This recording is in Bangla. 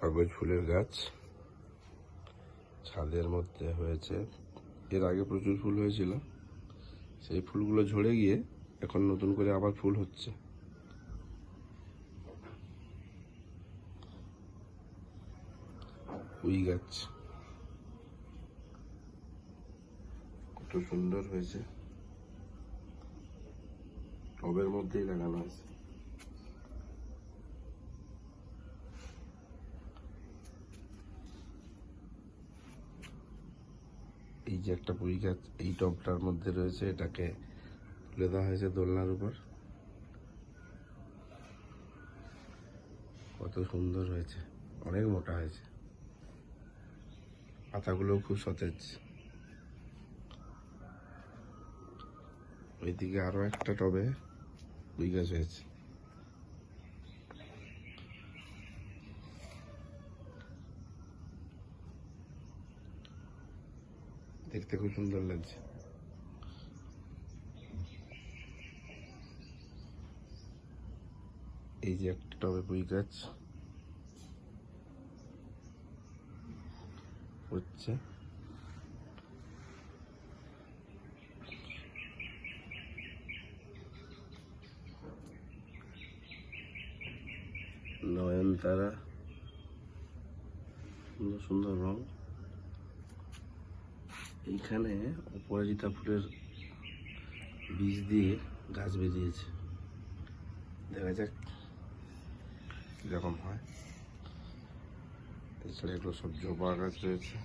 কাগজ, ফুলের গাছ, ছাদের মধ্যে হয়েছে। এর আগে প্রচুর ফুল হয়েছিল। সেই ফুলগুলো ঝরে গিয়ে এখন নতুন করে আবার ফুল হচ্ছে। উই গাছ। কত সুন্দর হয়েছে। টবের মধ্যেই লাগানো আছে। এই যে একটা পুঁই গাছ, এই টবটার মধ্যে রয়েছে, এটাকে তুলে দেওয়া হয়েছে দোলনার উপর। কত সুন্দর হয়েছে, অনেক মোটা হয়েছে। পাতাগুলোও খুব সতেজ। ওইদিকে আরও একটা টবে পুঁই গাছ হয়েছে। দেখতে খুব সুন্দর লাগছে। এই যে একটা টবে পুঁই গাছ হচ্ছে। নয়নতারা, সুন্দর সুন্দর রং। এইখানে অপরাজিতা ফুলের বীজ দিয়ে গাছ বেরিয়েছে। দেখা যাক কীরকম হয়। এছাড়া এগুলো সব জবা গাছ রয়েছে।